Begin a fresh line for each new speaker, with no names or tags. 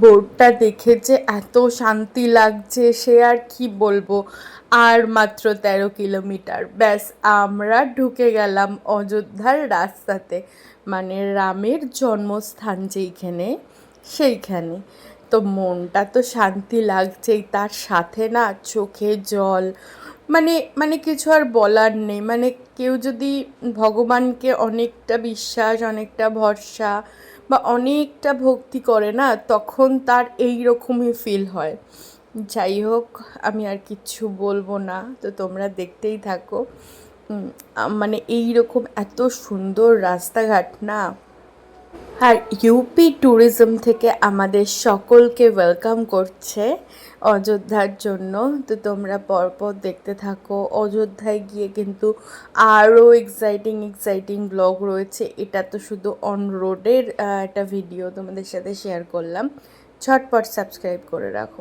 বোর্ডটা দেখে যে এত শান্তি লাগছে, সে আর কি বলব? আর মাত্র তেরো কিলোমিটার। ব্যাস, আমরা ঢুকে গেলাম অযোধ্যার রাস্তাতে। মানে রামের জন্মস্থান যেইখানে, সেইখানে। তো মনটা তো শান্তি লাগছেই, তার সাথে না চোখে জল। মানে মানে কিছু আর বলার নেই। মানে কেউ যদি ভগবানকে অনেকটা বিশ্বাস, অনেকটা ভরসা বা অনেকটা ভক্তি করে না, তখন তার এই রকমই ফিল হয়। যাই হোক, আমি আর কিচ্ছু বলব না, তো তোমরা দেখতেই থাকো। মানে এই রকম এত সুন্দর রাস্তাঘাট না আর ইউপি ট্যুরিজম থেকে আমাদের সকলকে ওয়েলকাম করছে অযোধ্যার জন্য। তো তোমরা পরপর দেখতে থাকো। অযোধ্যায় গিয়ে কিন্তু আরও এক্সাইটিং এক্সাইটিং ব্লগ রয়েছে। এটা তো শুধু অন রোডের একটা ভিডিও তোমাদের সাথে শেয়ার করলাম। ছটপট সাবস্ক্রাইব করে রাখো।